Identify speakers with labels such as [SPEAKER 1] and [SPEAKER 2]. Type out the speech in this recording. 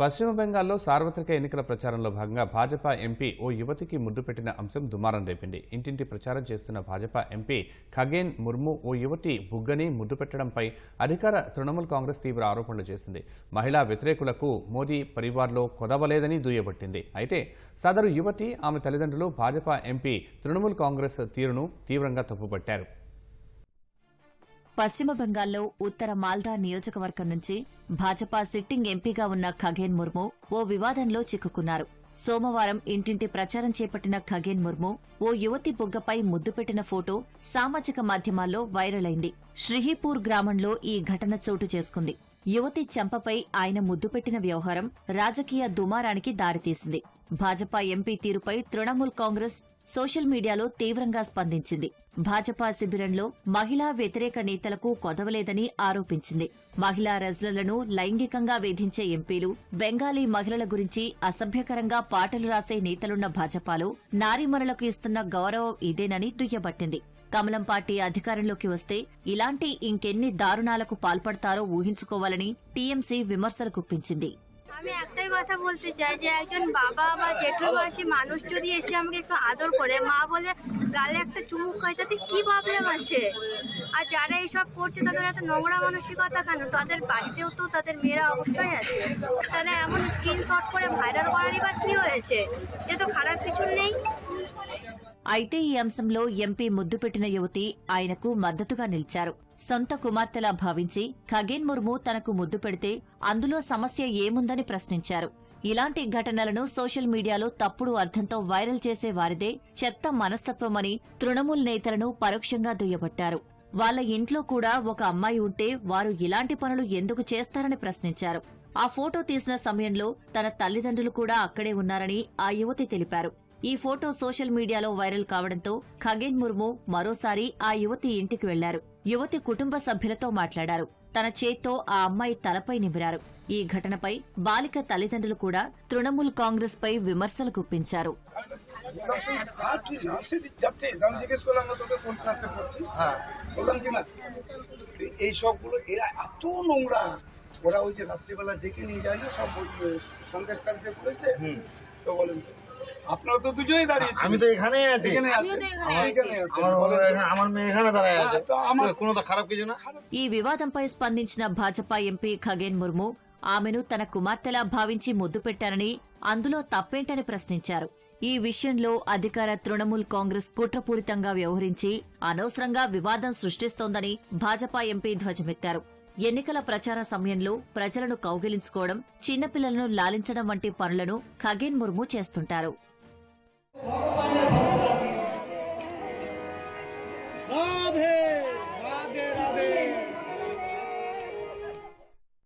[SPEAKER 1] పశ్చిమ బెంగాల్లో సార్వత్రిక ఎన్నికల ప్రచారంలో భాగంగా భాజపా ఎంపీ ఓ యువతికి ముద్దు పెట్టిన అంశం దుమారం రేపింది. ఇంటింటి ప్రచారం చేస్తున్న భాజపా ఎంపీ ఖగేన్ ముర్ము ఓ యువతి బుగ్గని ముద్దు పెట్టడంపై అధికార తృణమూల్ కాంగ్రెస్ తీవ్ర ఆరోపణలు చేసింది. మహిళా వ్యతిరేకులకు మోదీ పరివార్లో కొదవలేదని దుయ్యబట్టింది. అయితే సదరు యువతి ఆమె తల్లిదండ్రులు భాజపా ఎంపీ తృణమూల్ కాంగ్రెస్ తీరును తీవ్రంగా తప్పుపట్టారు.
[SPEAKER 2] పశ్చిమ బెంగాల్లో ఉత్తర మాల్దా నియోజకవర్గం నుంచి భాజపా సిట్టింగ్ ఎంపీగా ఉన్న ఖగేన్ ముర్ము ఓ వివాదంలో చిక్కుకున్నారు. సోమవారం ఇంటింటి ప్రచారం చేపట్టిన ఖగేన్ ముర్ము ఓ యువతి బుగ్గపై ముద్దు పెట్టిన ఫోటో సామాజిక మాధ్యమాల్లో వైరల్ అయింది. శ్రీహీపూర్ గ్రామంలో ఈ ఘటన చోటు చేసుకుంది. యువతి చెంపపై ఆయన ముద్దు పెట్టిన వ్యవహారం రాజకీయ దుమారానికి దారితీసింది. భాజపా ఎంపీ తీరుపై తృణమూల్ కాంగ్రెస్ సోషల్ మీడియాలో తీవ్రంగా స్పందించింది. భాజపా శిబిరంలో మహిళా వ్యతిరేక నేతలకు కొదవలేదని ఆరోపించింది. మహిళా రెజ్లలను లైంగికంగా వేధించే ఎంపీలు బెంగాలీ మహిళల గురించి అసభ్యకరంగా పాటలు రాసే నేతలున్న భాజపాలో నారీమణులకు ఇస్తున్న గౌరవం ఇదేనని దుయ్యబట్టింది. కమలం పార్టీ అధికారంలోకి వస్తే ఇలాంటి ఇంకెన్ని దారుణాలకు పాల్పడతారో ఊహించుకోవాలని టీఎంసీ విమర్శలు గుప్పించింది.
[SPEAKER 3] আমি একটাই কথা বলতে চাই যে একজন বাবা বা জেঠু বয়সী মানুষ যদি এসে আমাকে একটু আদর করে মা বলে গালে একটা চুমুক খায় তাতে কি প্রবলেম আছে আর যারা এইসব করছে তাদের এত নোংরা মানসিকতা কেন তাদের বাড়িতেও তো তাদের মেয়েরা অবশ্যই আছে তারা এমন স্ক্রিনশট করে ভাইরাল করারই বা কি হয়েছে যে তো খারাপ কিছু নেই
[SPEAKER 2] అయితే ఈ అంశంలో ఎంపీ ముద్దు పెట్టిన యువతి ఆయనకు మద్దతుగా నిలిచారు సొంత కుమార్తెలా భావించి ఖగేన్ ముర్ము తనకు ముద్దు పెడితే అందులో సమస్య ఏముందని ప్రశ్నించారు. ఇలాంటి ఘటనలను సోషల్ మీడియాలో తప్పుడు అర్థంతో వైరల్ చేసే వారిదే చెత్త మనస్తత్వమని తృణమూల్ నేతలను పరోక్షంగా దుయ్యబట్టారు. వాళ్ళ ఇంట్లో కూడా ఒక అమ్మాయి ఉంటే వారు ఇలాంటి పనులు ఎందుకు చేస్తారని ప్రశ్నించారు. ఆ ఫోటో తీసిన సమయంలో తన తల్లిదండ్రులు కూడా అక్కడే ఉన్నారని ఆ యువతి తెలిపారు. ఈ ఫోటో సోషల్ మీడియాలో వైరల్ కావడంతో ఖగేన్ ముర్ము మరోసారి ఆ యువతి ఇంటికి వెళ్లారు యువతి కుటుంబ సభ్యులతో మాట్లాడారు తన చేత్తో ఆ అమ్మాయి తలపై నిమిరారు ఈ ఘటనపై బాలిక తల్లిదండ్రులు కూడా తృణమూల్ కాంగ్రెస్ పై విమర్శలు గుప్పించారు
[SPEAKER 4] আর তুই নার্সে যাচ্ছিস আমি জিজ্ঞেস করলাম না তোকে কোন ক্লাসে পড়ছিস বললাম কি না তুই এই সবগুলো এরা এত নোংরা ওরা ওই যে রাত্রিবেলা ডেকে নিয়ে যায় না সব ওই, আহ, সন্দেশ কালকে করেছে তো বলেন তো আপনারা তো দুজনেই দাঁড়িয়েছেন
[SPEAKER 5] আমি তো এখানেই আছি
[SPEAKER 4] এখানে আছেন এখানে আছেন
[SPEAKER 5] আমার
[SPEAKER 4] বলেন তো।
[SPEAKER 5] এখানে- আমার মেয়ে এখানে দাঁড়ায় আছে
[SPEAKER 4] তো আমার-
[SPEAKER 5] কোনো তো খারাপ কিছু না
[SPEAKER 2] ఈ వివాదంపై స్పందించిన భాజపా ఎంపీ ఖగేన్ ముర్ము ఆమెను తన కుమార్తెలా భావించి ముద్దు పెట్టారని అందులో తప్పేంటని ప్రశ్నించారు ఈ విషయంలో అధికార తృణమూల్ కాంగ్రెస్ కుట్రపూరితంగా వ్యవహరించి అనవసరంగా వివాదం సృష్టిస్తోందని భాజపా ఎంపీ ధ్వజమెత్తారు ఎన్నికల ప్రచార సమయంలో ప్రజలను కౌగిలించుకోవడం చిన్నపిల్లలను లాలించడం వంటి పనులను ఖగేన్ ముర్ము చేస్తుంటారు. రాధే